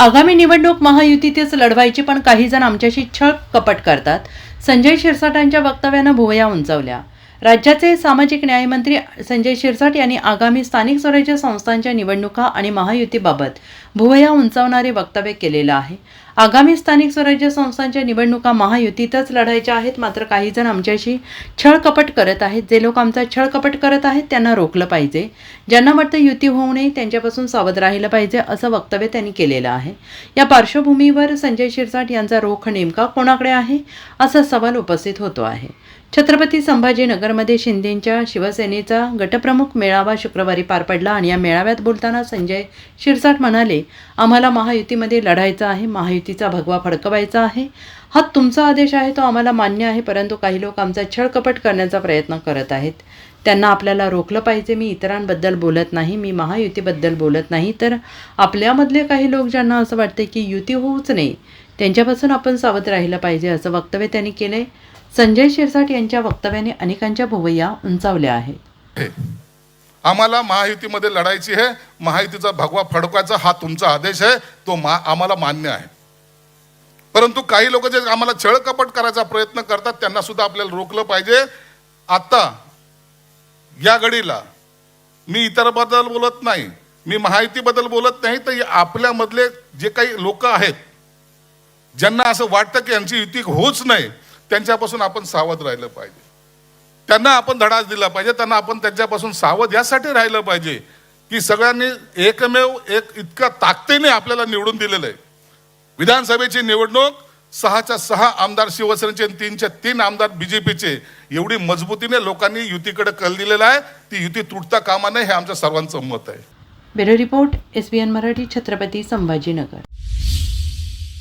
आगामी निवडणूक महायुतीतच लढवायची पण काही जण आमच्याशी छळ कपट करतात. संजय शिरसाटांच्या वक्तव्यानं भुवया उंचावल्या. राज्याचे सामाजिक न्यायमंत्री संजय शिरसाट यांनी आगामी स्थानिक स्वराज्य संस्थांच्या निवडणुका आणि महायुतीबाबत भुवया उंचावणारे वक्तव्य केलेलं आहे. आगामी स्थानिक स्वराज्य संस्थांच्या निवडणुका महायुतीतच लढायच्या आहेत. मात्र काही जण आमच्याशी छळ कपट करत आहेत. जे लोक आमचा छळ कपट करत आहेत त्यांना रोखलं पाहिजे. ज्यांना वाटतं युती होऊ नये त्यांच्यापासून सावध राहिलं पाहिजे असं वक्तव्य त्यांनी केलेलं आहे. या पार्श्वभूमीवर संजय शिरसाट यांचा रोख नेमका कोणाकडे आहे असा सवाल उपस्थित होतो आहे. छत्रपती संभाजीनगरमध्ये शिंदेंच्या शिवसेनेचा गटप्रमुख मेळावा शुक्रवारी पार पडला आणि या मेळाव्यात बोलताना संजय शिरसाट म्हणाले आम्हाला महायुतीमध्ये लढायचं आहे. महायुतीचा भगवा फडकवायचा आहे. हा तुमचा आदेश आहे तो आम्हाला मान्य आहे परंतु काही लोक आमचा छळकपट करण्याचा प्रयत्न करत आहेत. त्यांना आपल्याला रोखलं पाहिजे. मी इतरांबद्दल बोलत नाही मी महायुतीबद्दल बोलत नाही. तर आपल्यामधले काही लोक ज्यांना असं वाटते की युती होऊच नये त्यांच्यापासून आपण सावध राहिलं पाहिजे असं वक्तव्य त्यांनी केले संजय शिरसाट यांच्या वक्तव्याने अनेकांच्या भुवया उंचावल्या आहेत. आम्हाला महायुतीमध्ये लढायची आहे. महायुतीचा भगवा फडकवायचा हा तुमचा आदेश आहे. तो मा आम्हाला मान्य आहे. परंतु काही लोक जे आम्हाला छळकपट करायचा प्रयत्न करतात त्यांना सुद्धा आपल्याला रोखलं पाहिजे. आता या घडीला मी इतरबद्दल बोलत नाही मी माहितीबद्दल बोलत नाही तर आपल्यामधले जे काही लोक आहेत ज्यांना असं वाटतं की यांची युती होऊच नाही त्यांच्यापासून आपण सावध राहिलं पाहिजे. त्यांना आपण धडाच दिला पाहिजे त्यांना आपण त्यांच्यापासून सावध यासाठी राहिलं पाहिजे की सगळ्यांनी एकमेव एक इतक्या ताकदीने आपल्याला निवडून दिलेलं आहे. विधानसभेची निवडणूक सहाच्या सहा आमदार शिवसेनेचे आणि तीनच्या तीन आमदार बीजेपीचे. एवढी मजबूतीने लोकांनी युतीकडे कल दिलेला आहे. ती युती तुटता कामा नये हे आमच्या सर्वांचं मत आहे. Bureau report S B N Marathi Chhatrapati Sambhajinagar.